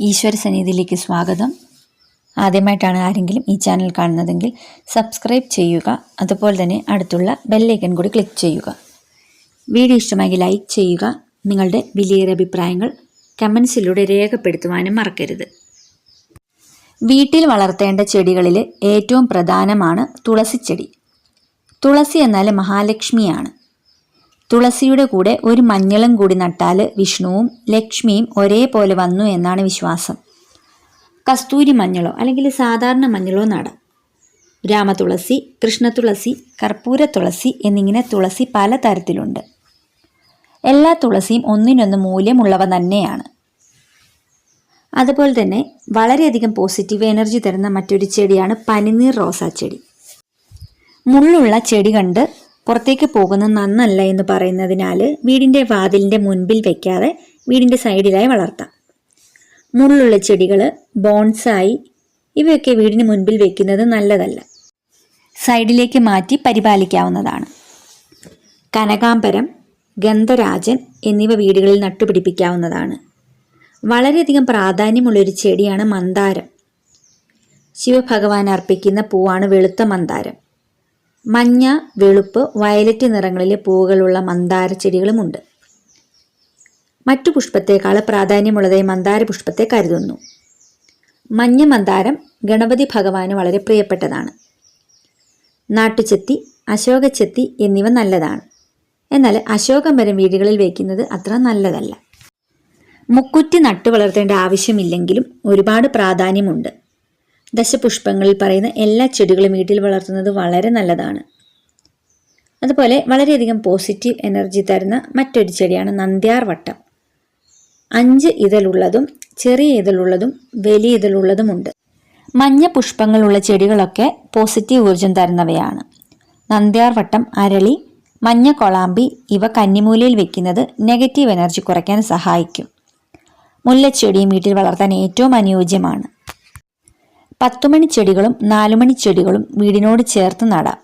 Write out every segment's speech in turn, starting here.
ഈശ്വര സന്നിധിയിലേക്ക് സ്വാഗതം. ആദ്യമായിട്ടാണ് ആരെങ്കിലും ഈ ചാനൽ കാണുന്നതെങ്കിൽ സബ്സ്ക്രൈബ് ചെയ്യുക. അതുപോലെ തന്നെ അടുത്തുള്ള ബെല്ലൈക്കൻ കൂടി ക്ലിക്ക് ചെയ്യുക. വീഡിയോ ഇഷ്ടമായെങ്കിൽ ലൈക്ക് ചെയ്യുക. നിങ്ങളുടെ വിലയേറെ അഭിപ്രായങ്ങൾ കമൻസിലൂടെ രേഖപ്പെടുത്തുവാനും മറക്കരുത്. വീട്ടിൽ വളർത്തേണ്ട ചെടികളിൽ ഏറ്റവും പ്രധാനമാണ് തുളസിച്ചെടി. തുളസി എന്നാൽ മഹാലക്ഷ്മിയാണ്. തുളസിയുടെ കൂടെ ഒരു മഞ്ഞളും കൂടി നട്ടാൽ വിഷ്ണുവും ലക്ഷ്മിയും ഒരേപോലെ വന്നു എന്നാണ് വിശ്വാസം. കസ്തൂരി മഞ്ഞളോ അല്ലെങ്കിൽ സാധാരണ മഞ്ഞളോ നടാം. രാമതുളസി കൃഷ്ണതുളസി കർപ്പൂര തുളസി എന്നിങ്ങനെ തുളസി പല തരത്തിലുണ്ട് എല്ലാ തുളസിയും ഒന്നിനൊന്ന് മൂല്യമുള്ളവ തന്നെയാണ്. അതുപോലെ തന്നെ വളരെയധികം പോസിറ്റീവ് എനർജി തരുന്ന മറ്റൊരു ചെടിയാണ് പനിനീർ റോസാ ചെടി. മുള്ളുള്ള ചെടി കണ്ട് പുറത്തേക്ക് പോകുന്നത് നന്നല്ല എന്ന് പറയുന്നതിനാൽ വീടിന്റെ വാതിലിന്റെ മുൻപിൽ വെക്കാതെ വീടിന്റെ സൈഡിലായി വളർത്താം. മുള്ളുള്ള ചെടികൾ ബോൺസായി ഇവയൊക്കെ വീടിന് മുൻപിൽ വെക്കുന്നത് നല്ലതല്ല. സൈഡിലേക്ക് മാറ്റി പരിപാലിക്കാവുന്നതാണ്. കനകാംബരം ഗന്ധരാജൻ എന്നിവ വീടുകളിൽ നട്ടുപിടിപ്പിക്കാവുന്നതാണ്. വളരെയധികം പ്രാധാന്യമുള്ളൊരു ചെടിയാണ് മന്ദാരം. ശിവഭഗവാൻ അർപ്പിക്കുന്ന പൂവാണ് വെളുത്ത മന്ദാരം. മഞ്ഞ വെളുപ്പ് വയലറ്റ് നിറങ്ങളിലെ പൂവുകളുള്ള മന്ദാര ചെടികളുമുണ്ട് മറ്റു പുഷ്പത്തേക്കാൾ പ്രാധാന്യമുള്ളതായി മന്ദാര പുഷ്പത്തെ കരുതുന്നു. മഞ്ഞ മന്ദാരം ഗണപതി ഭഗവാന് വളരെ പ്രിയപ്പെട്ടതാണ്. നാട്ടുചെത്തി അശോകച്ചെത്തി എന്നിവ നല്ലതാണ്. എന്നാൽ അശോകമരം വീടുകളിൽ വയ്ക്കുന്നത് അത്ര നല്ലതല്ല. മുക്കുറ്റി നട്ടു വളർത്തേണ്ട ആവശ്യമില്ലെങ്കിലും ഒരുപാട് പ്രാധാന്യമുണ്ട്. ദശപുഷ്പങ്ങളിൽ പറയുന്ന എല്ലാ ചെടികളും വീട്ടിൽ വളർത്തുന്നത് വളരെ നല്ലതാണ്. അതുപോലെ വളരെയധികം പോസിറ്റീവ് എനർജി തരുന്ന മറ്റൊരു ചെടിയാണ് നന്ദ്യാർ വട്ടം. അഞ്ച് ഇതളുള്ളതും ചെറിയ ഇതളുള്ളതും വലിയ ഇതളുള്ളതുമുണ്ട്. മഞ്ഞ പുഷ്പങ്ങളുള്ള ചെടികളൊക്കെ പോസിറ്റീവ് ഊർജം തരുന്നവയാണ്. നന്ദ്യാർ വട്ടം അരളി മഞ്ഞ കൊളാമ്പി ഇവ കന്നിമൂലയിൽ വെക്കുന്നത് നെഗറ്റീവ് എനർജി കുറയ്ക്കാൻ സഹായിക്കും. മുല്ലച്ചെടിയും വീട്ടിൽ വളർത്താൻ ഏറ്റവും അനുയോജ്യമാണ്. പത്തുമണി ചെടികളും നാലുമണി ചെടികളും വീടിനോട് ചേർത്ത് നടാം.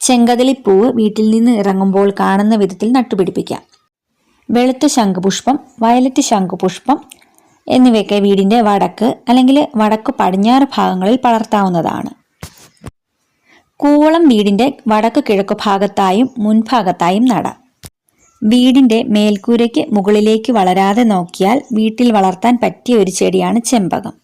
ചെങ്കതളിപ്പൂവ് വീട്ടിൽ നിന്ന് ഇറങ്ങുമ്പോൾ കാണുന്ന വിധത്തിൽ നട്ടുപിടിപ്പിക്കാം. വെളുത്ത ശംഖുപുഷ്പം വയലറ്റ് ശംഖുപുഷ്പം എന്നിവയൊക്കെ വീടിന്റെ വടക്ക് അല്ലെങ്കിൽ വടക്ക് പടിഞ്ഞാറ് ഭാഗങ്ങളിൽ പടർത്താവുന്നതാണ്. കൂവളം വീടിന്റെ വടക്ക് കിഴക്ക് ഭാഗത്തായും മുൻഭാഗത്തായും നടാം. വീടിന്റെ മേൽക്കൂരയ്ക്ക് മുകളിലേക്ക് വളരാതെ നോക്കിയാൽ വീട്ടിൽ വളർത്താൻ പറ്റിയ ഒരു ചെടിയാണ് ചെമ്പകം.